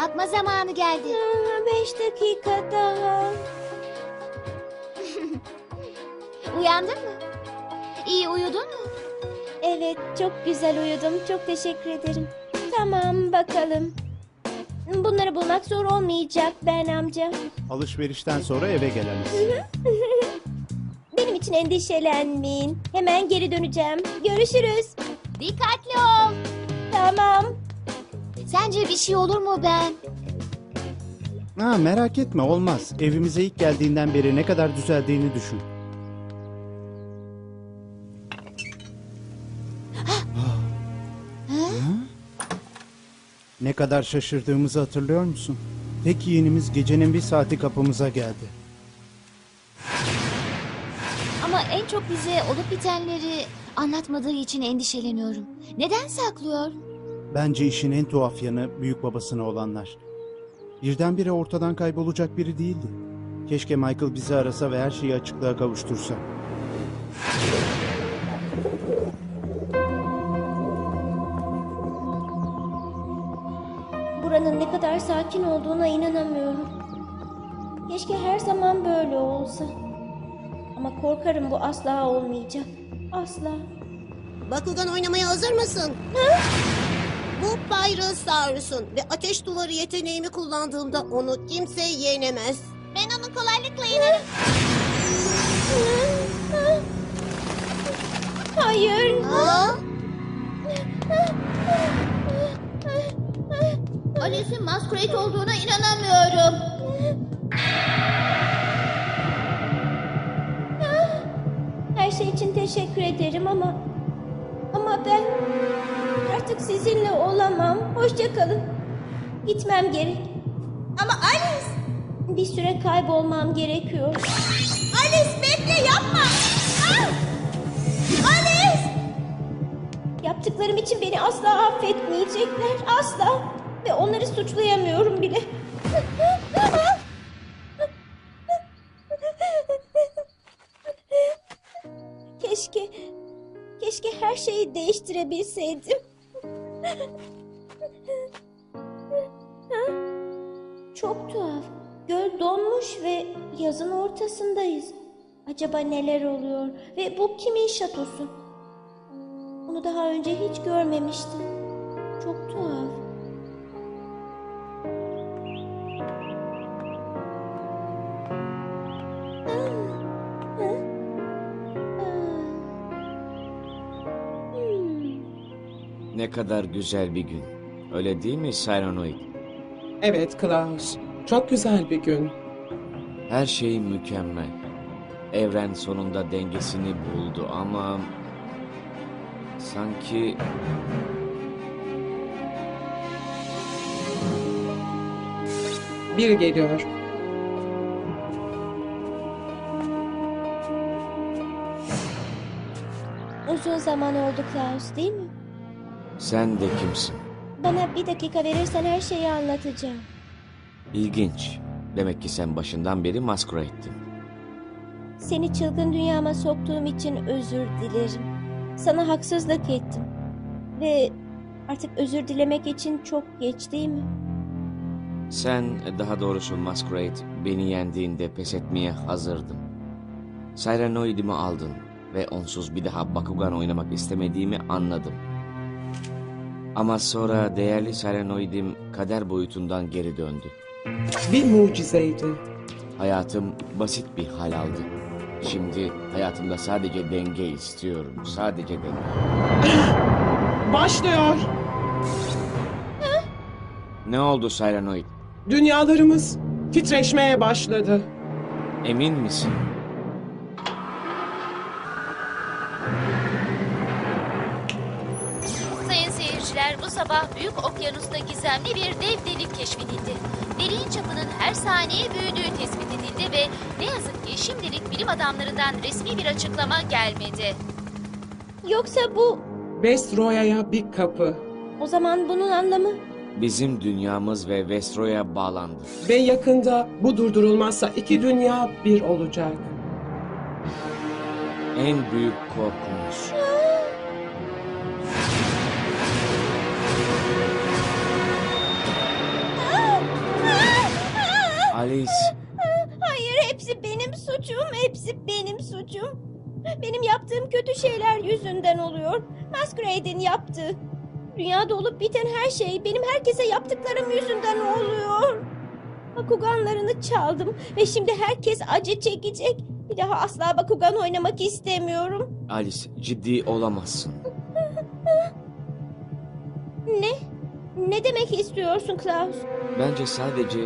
Kalkma zamanı geldi. Beş dakika daha. Uyandın mı? İyi uyudun mu? Evet, çok güzel uyudum. Çok teşekkür ederim. Tamam, bakalım. Bunları bulmak zor olmayacak Ben amca. Alışverişten sonra eve geleniz. Benim için endişelenmeyin. Hemen geri döneceğim. Görüşürüz. Dikkatli ol. Tamam. Sence bir şey olur mu ben? Ha, merak etme olmaz. Evimize ilk geldiğinden beri ne kadar düzeldiğini düşün. Ne kadar şaşırdığımızı hatırlıyor musun? Tek yeğenimiz gecenin bir saati kapımıza geldi. Ama en çok bize olup bitenleri anlatmadığı için endişeleniyorum. Neden saklıyor? Bence işin en tuhaf yanı büyük babasına olanlar. Birdenbire ortadan kaybolacak biri değildi. Keşke Michael bizi arasa ve her şeyi açıklığa kavuştursa. Buranın ne kadar sakin olduğuna inanamıyorum. Keşke her zaman böyle olsa. Ama korkarım bu asla olmayacak. Asla. Bakugan oynamaya hazır mısın? Bu Byron Saurus'un ve ateş duvarı yeteneğimi kullandığımda onu kimse yenemez. Ben onu kolaylıkla yenerim. Hayır. Alice'in Masquerade olduğuna inanamıyorum. Her şey için teşekkür ederim ama... Ama ben artık sizinle olamam. Hoşça kalın. Gitmem gerek. Ama Alice... Bir süre kaybolmam gerekiyor. Alice bekle yapma. Alice! Yaptıklarım için beni asla affetmeyecekler. Asla. Ve onları suçlayamıyorum bile. Keşke, keşke her şeyi değiştirebilseydim. Çok tuhaf. Göl donmuş ve yazın ortasındayız. Acaba neler oluyor? Ve bu kimin şatosu? Bunu daha önce hiç görmemiştim. Çok tuhaf. Ne kadar güzel bir gün. Öyle değil mi Cyranoid? Evet Klaus. Çok güzel bir gün. Her şey mükemmel. Evren sonunda dengesini buldu ama... Sanki Biri geliyor. Uzun zaman oldu Klaus değil mi? Sen de kimsin? Bana bir dakika verirsen her şeyi anlatacağım. İlginç. Demek ki sen başından beri Masquerade'din. Seni çılgın dünyama soktuğum için özür dilerim. Sana haksızlık ettim. Ve artık özür dilemek için çok geç değil mi? Sen, daha doğrusu Masquerade, beni yendiğinde pes etmeye hazırdım. Cyranoid'imi aldın ve onsuz bir daha Bakugan oynamak istemediğimi anladım. Ama sonra değerli Cyranoid'im kader boyutundan geri döndü. Bir mucizeydi. Hayatım basit bir hal aldı. Şimdi hayatımda sadece denge istiyorum. Sadece denge. Başlıyor. Ne oldu Cyranoid? Dünyalarımız titreşmeye başladı. Emin misin? Bu sabah Büyük Okyanus'ta gizemli bir dev delik keşfedildi. Deliğin çapının her saniye büyüdüğü tespit edildi ve ne yazık ki şimdilik bilim adamlarından resmi bir açıklama gelmedi. Yoksa bu... Vestroya'ya bir kapı. O zaman bunun anlamı... Bizim dünyamız ve Vestro'ya bağlandı. Ve yakında bu durdurulmazsa iki dünya bir olacak. En büyük korkumuz. Alice, Hayır hepsi benim suçum. Hepsi benim suçum. Benim yaptığım kötü şeyler yüzünden oluyor. Masquerade'in yaptığı. Dünyada olup biten her şey benim herkese yaptıklarım yüzünden oluyor. Bakuganlarını çaldım ve şimdi herkes acı çekecek. Bir daha asla Bakugan oynamak istemiyorum. Alice ciddi olamazsın. Ne? Ne demek istiyorsun Klaus? Bence sadece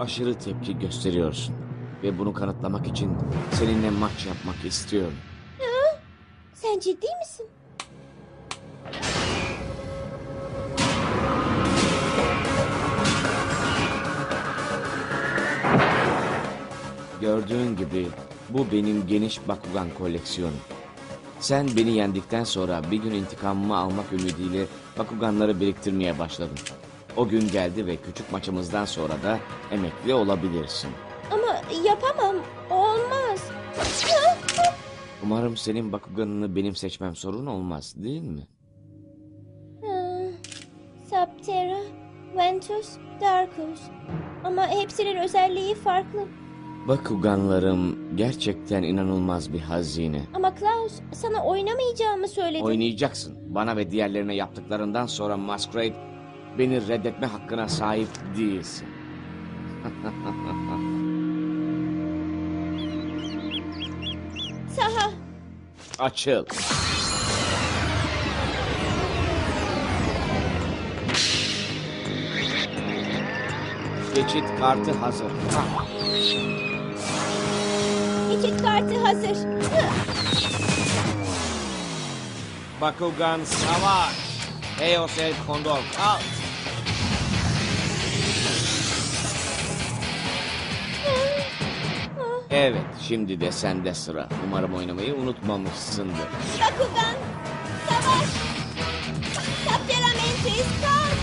aşırı tepki gösteriyorsun. Ve bunu kanıtlamak için seninle maç yapmak istiyorum. Sen ciddi misin? Gördüğün gibi bu benim geniş Bakugan koleksiyonum. Sen beni yendikten sonra bir gün intikamımı almak ümidiyle Bakuganları biriktirmeye başladım. O gün geldi ve küçük maçımızdan sonra da emekli olabilirsin. Ama yapamam. Olmaz. Umarım senin Bakuganını benim seçmem sorun olmaz değil mi? Hmm, Subterra, Ventus, Darkus. Ama hepsinin özelliği farklı. Bakuganlarım gerçekten inanılmaz bir hazine. Ama Klaus sana oynamayacağımı söyledim. Oynayacaksın. Bana ve diğerlerine yaptıklarından sonra Masquerade beni reddetme hakkına sahip değilsin. Saha. Açıl. Geçit kartı hazır. Ah, Geçit kartı hazır. Bakugan savaş. Eosel Kondor kalk. Evet, şimdi de sende sıra. Umarım oynamayı unutmamışsındır. Bakugan. Savaş. Subterra Mantis. Kalk.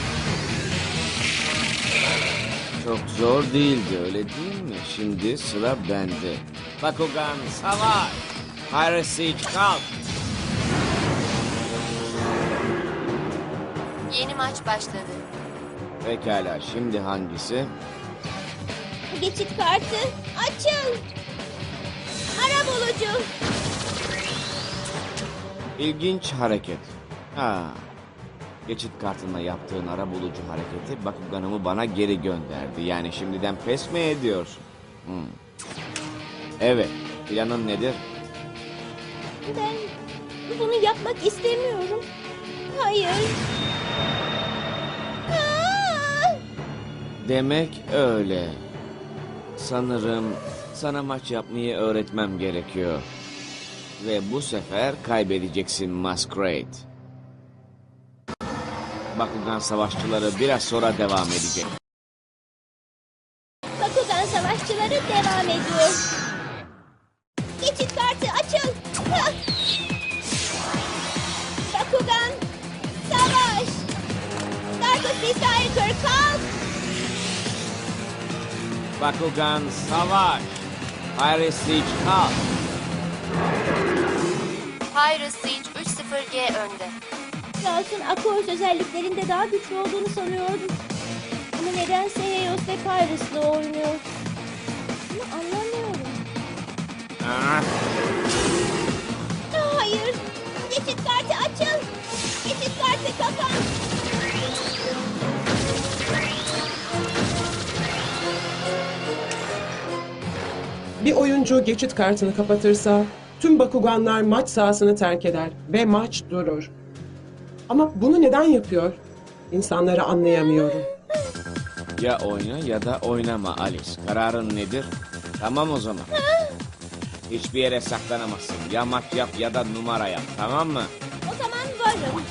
Çok zor değildi öyle değil mi? Şimdi sıra bende. Bakugan savaş. Piracy kalk. Yeni maç başladı. Pekala şimdi hangisi? Geçit kartı açıl. Ara bulucu. İlginç hareket. Ha. Geçit kartınla yaptığın ara bulucu hareketi Bakugan'ımı bana geri gönderdi. Yani şimdiden pes mi ediyorsun? Hmm. Evet. Planın nedir? Ben bunu yapmak istemiyorum. Hayır. Demek öyle. Sanırım sana maç yapmayı öğretmem gerekiyor. Ve bu sefer kaybedeceksin Masquerade. Bakugan savaşçıları biraz sonra devam edecek. Bakugan savaşçıları devam ediyor. Geçit kartı açıl. Bakugan savaş. Darkus Desire kalk. Bakugan savaş. Iris Siege kalk. Pyrus Siege 3-0G önde. Klaus'un Akos özelliklerinde daha güçlü olduğunu sanıyordum. Ama nedense Helios ve Pyrus'la oynuyor. Bunu anlamıyorum. Ah, Hayır. Geçit kartı açıl. Geçit kartı kapan. Bir oyuncu geçit kartını kapatırsa tüm Bakuganlar maç sahasını terk eder ve maç durur. Ama bunu neden yapıyor? İnsanları anlayamıyorum. Ya oyna ya da oynama Alice. Kararın nedir? Tamam o zaman. Hiçbir yere saklanamazsın. Ya maç yap ya da numara yap. Tamam mı? O zaman varım.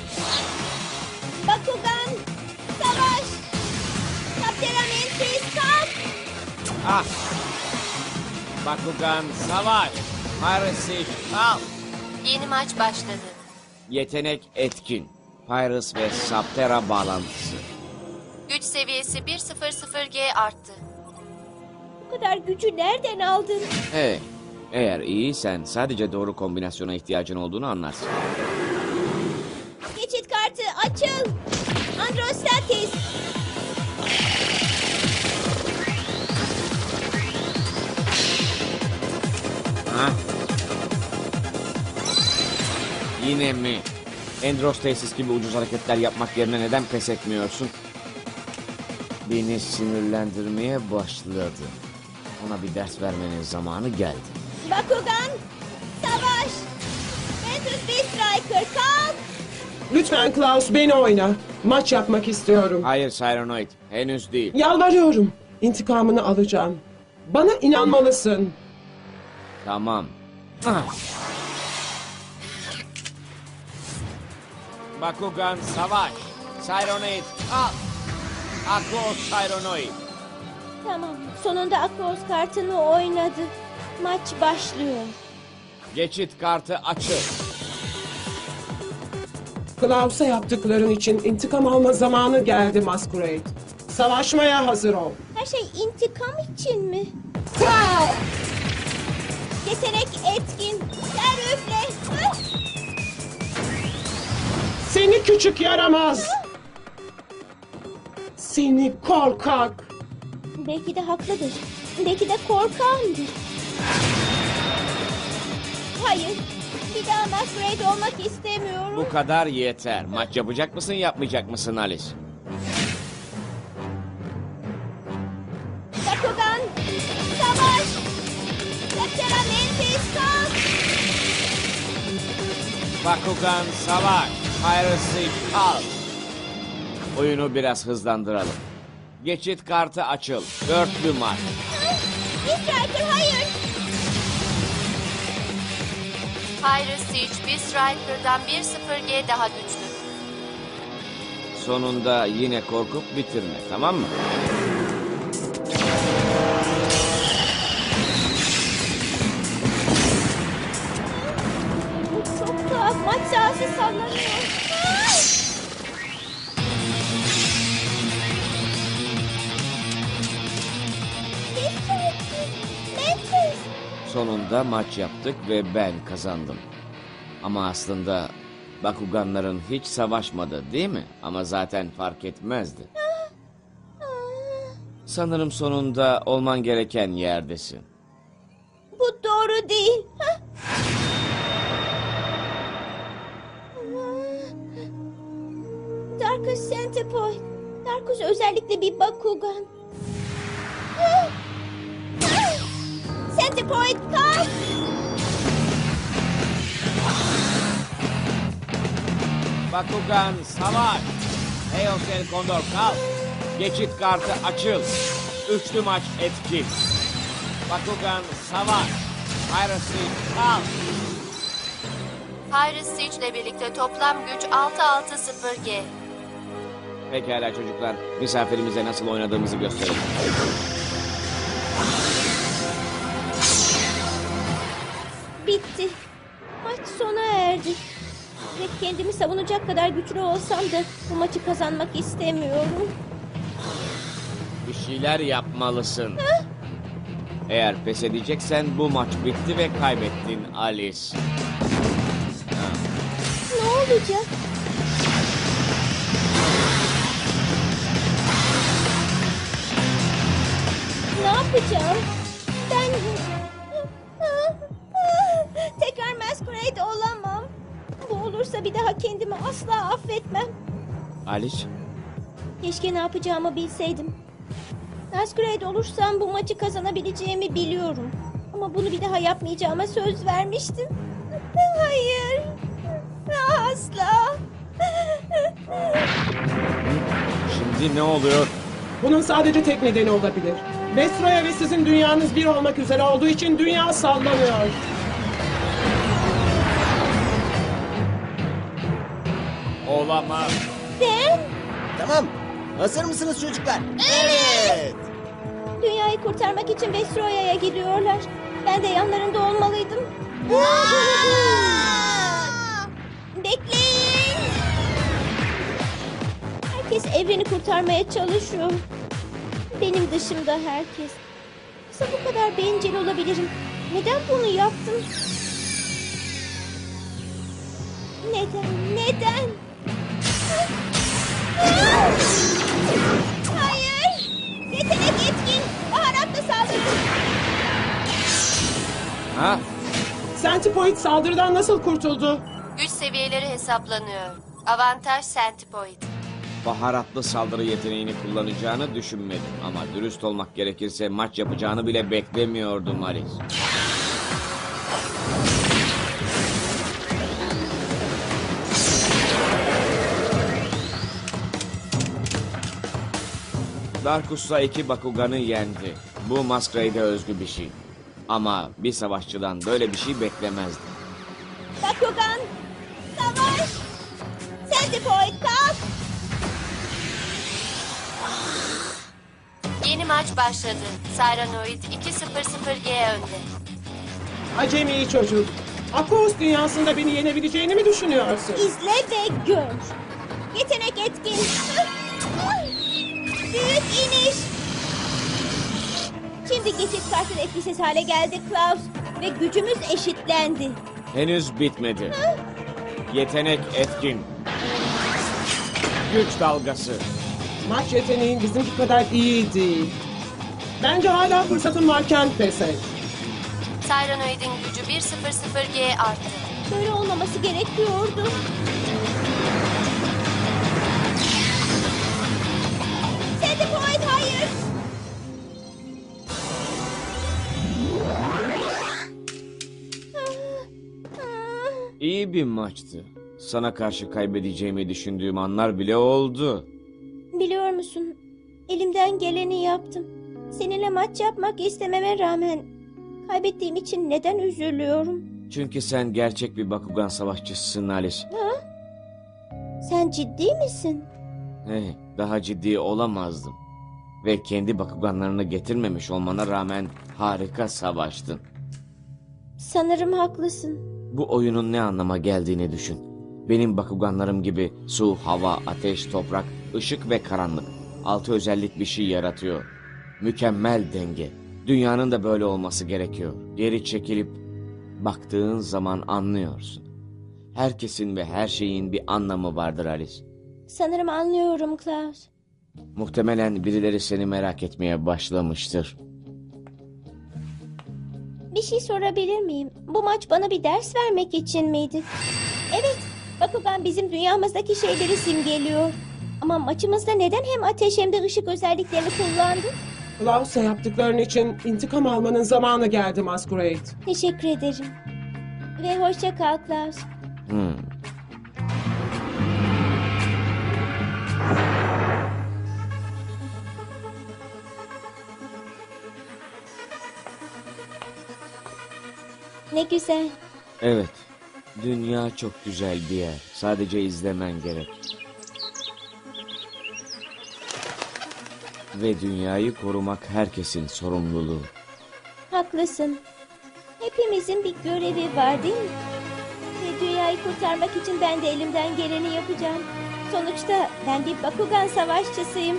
Bakugan, savaş. Kapteramentis kalk. Ah! Bakugan savaş. Siege kalk. Yeni maç başladı. Yetenek etkin. Pyrus ve Saptera bağlantısı. Güç seviyesi 1-0-0G arttı. Bu kadar gücü nereden aldın? Evet. Eğer iyiysen sadece doğru kombinasyona ihtiyacın olduğunu anlarsın. Geçit kartı açıl. Androstatis. Yine mi? Endros tesis gibi ucuz hareketler yapmak yerine neden pes etmiyorsun? Beni sinirlendirmeye başladı. Ona bir ders vermenin zamanı geldi. Bakugan, savaş. Ventus Striker kalk. Lütfen Klaus beni oyna. Maç yapmak istiyorum. Hayır Cyranoid, henüz değil. Yalvarıyorum. İntikamını alacağım. Bana inanmalısın. Tamam. Ah. Bakugan savaş. Cyranoid al. Akos Cyranoid. Tamam, sonunda Akros kartını oynadı. Maç başlıyor. Geçit kartı açık. Klaus'a yaptıkların için intikam alma zamanı geldi Masquerade. Savaşmaya hazır ol. Her şey intikam için mi? Yetenek etkin. Ter üfle. Hıh! Seni küçük yaramaz. Seni korkak. Belki de haklıdır. Belki de korkandır. Hayır. Bir daha Masquerade olmak istemiyorum. Bu kadar yeter. Maç yapacak mısın yapmayacak mısın Alice? Bakugan, savaş. Kalk. Bakugan savaş. Piracy kalk. Oyunu biraz hızlandıralım. Geçit kartı açıl. Dörtlü maç. Striker hayır. Pyrus Siege 1 Striker'dan 1-0G daha güçlü. Sonunda yine korkup bitirme tamam mı? Maç sahası sallanıyor. Memphis. Sonunda maç yaptık ve ben kazandım. Ama aslında Bakuganların hiç savaşmadı değil mi? Ama zaten fark etmezdi. Sanırım sonunda olman gereken yerdesin. Bu doğru değil. Hah. Darkus Centipoid. Darkus özellikle bir Bakugan. Centipoid kalk. Bakugan savaş. Eos El Condor kalk. Geçit kartı açıl. Üçlü maç etkin. Bakugan savaş. Piracy kalk. Pyrus Siege ile birlikte toplam güç 6-6-0G. Pekala çocuklar. Misafirimize nasıl oynadığımızı gösterelim. Bitti. Maç sona erdi. Ve Kendimi savunacak kadar güçlü olsam da bu maçı kazanmak istemiyorum. Bir şeyler yapmalısın. Eğer pes edeceksen bu maç bitti ve kaybettin Alice. Ne olacak? Ne yapacağım? Ben... Tekrar Masquerade olamam. Bu olursa bir daha kendimi asla affetmem. Alice, Keşke ne yapacağımı bilseydim. Masquerade olursam bu maçı kazanabileceğimi biliyorum. Ama bunu bir daha yapmayacağıma söz vermiştim. Hayır. Asla. şimdi ne oluyor? Bunun sadece tek nedeni olabilir. Vestroya ve sizin dünyanız bir olmak üzere olduğu için dünya sallanıyor. Olamaz. Ben Tamam. Hazır mısınız çocuklar? Evet. dünyayı kurtarmak için Vestroya'ya gidiyorlar. Ben de yanlarında olmalıydım. Bekleyin. Herkes evreni kurtarmaya çalışıyor. Benim dışımda herkes. Nasıl bu kadar bencil olabilirim? Neden bunu yaptım? Neden? Neden? Hayır! Yetenek etkin! Baharatlı saldırı! Ha? Centipoid saldırıdan nasıl kurtuldu? Güç seviyeleri hesaplanıyor. Avantaj Centipoid. Baharatlı saldırı yeteneğini kullanacağını düşünmedim. Ama dürüst olmak gerekirse maç yapacağını bile beklemiyordum Alice. Darkus'ta iki Bakugan'ı yendi. Bu Masquerade'e özgü bir şey. Ama bir savaşçıdan böyle bir şey beklemezdim. Bakugan! Savaş! Centipoid kalk! Yeni maç başladı. Cyranoid 2-0-0G önde. Acemi çocuk. Akos dünyasında beni yenebileceğini mi düşünüyorsun? İzle ve gör. Yetenek etkin. Büyük iniş. Şimdi geçit kartın etkisiz hale geldi Klaus. Ve gücümüz eşitlendi. Henüz bitmedi. Yetenek etkin. Güç dalgası. Maç yeteneğin bizimki kadar iyi değil. Bence hala fırsatın varken pes et. Cyranoid'in gücü 1-0-0G arttı. Böyle olmaması gerekiyordu. Centipoid hayır. İyi bir maçtı. Sana karşı kaybedeceğimi düşündüğüm anlar bile oldu. Biliyor musun? Elimden geleni yaptım. Seninle maç yapmak istememe rağmen kaybettiğim için neden üzülüyorum? Çünkü sen gerçek bir Bakugan savaşçısısın Alice. Sen ciddi misin? Hey, daha ciddi olamazdım. Ve kendi Bakuganlarını getirmemiş olmana rağmen harika savaştın. Sanırım haklısın. Bu oyunun ne anlama geldiğini düşün. Benim Bakuganlarım gibi su, hava, ateş, toprak, ışık ve karanlık. Altı özellik bir şey yaratıyor. Mükemmel denge. Dünyanın da böyle olması gerekiyor. Geri çekilip baktığın zaman anlıyorsun. Herkesin ve her şeyin bir anlamı vardır Alice. Sanırım anlıyorum Klaus. Muhtemelen birileri seni merak etmeye başlamıştır. Bir şey sorabilir miyim? Bu maç bana bir ders vermek için miydi? Evet, Bakugan bizim dünyamızdaki şeyleri simgeliyor. Ama maçımızda neden hem ateş hem de ışık özelliklerini kullandı? Klaus'a yaptıkların için intikam almanın zamanı geldi Masquerade. Teşekkür ederim. Ve hoşça kal Klaus. Hmm. Ne güzel. Evet. Dünya çok güzel bir yer. Sadece izlemen gerek. Ve dünyayı korumak herkesin sorumluluğu. Haklısın. Hepimizin bir görevi var değil mi? Ve dünya dünyayı kurtarmak için ben de elimden geleni yapacağım. Sonuçta ben bir Bakugan savaşçısıyım.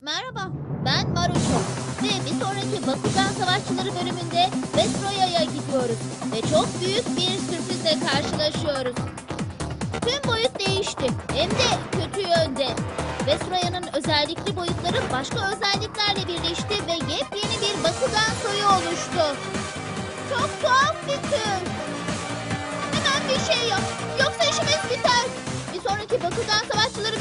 Merhaba, ben Maruço ve bir sonraki Bakugan Savaşçıları bölümünde Vestroya'ya gidiyoruz ve çok büyük bir sürprizle karşılaşıyoruz. Özellikli boyutları başka özelliklerle birleşti ve yepyeni bir Bakugan soyu oluştu. Çok tuhaf bir tür. Hemen bir şey yap, yoksa işimiz biter. Bir sonraki Bakugan Savaşçıları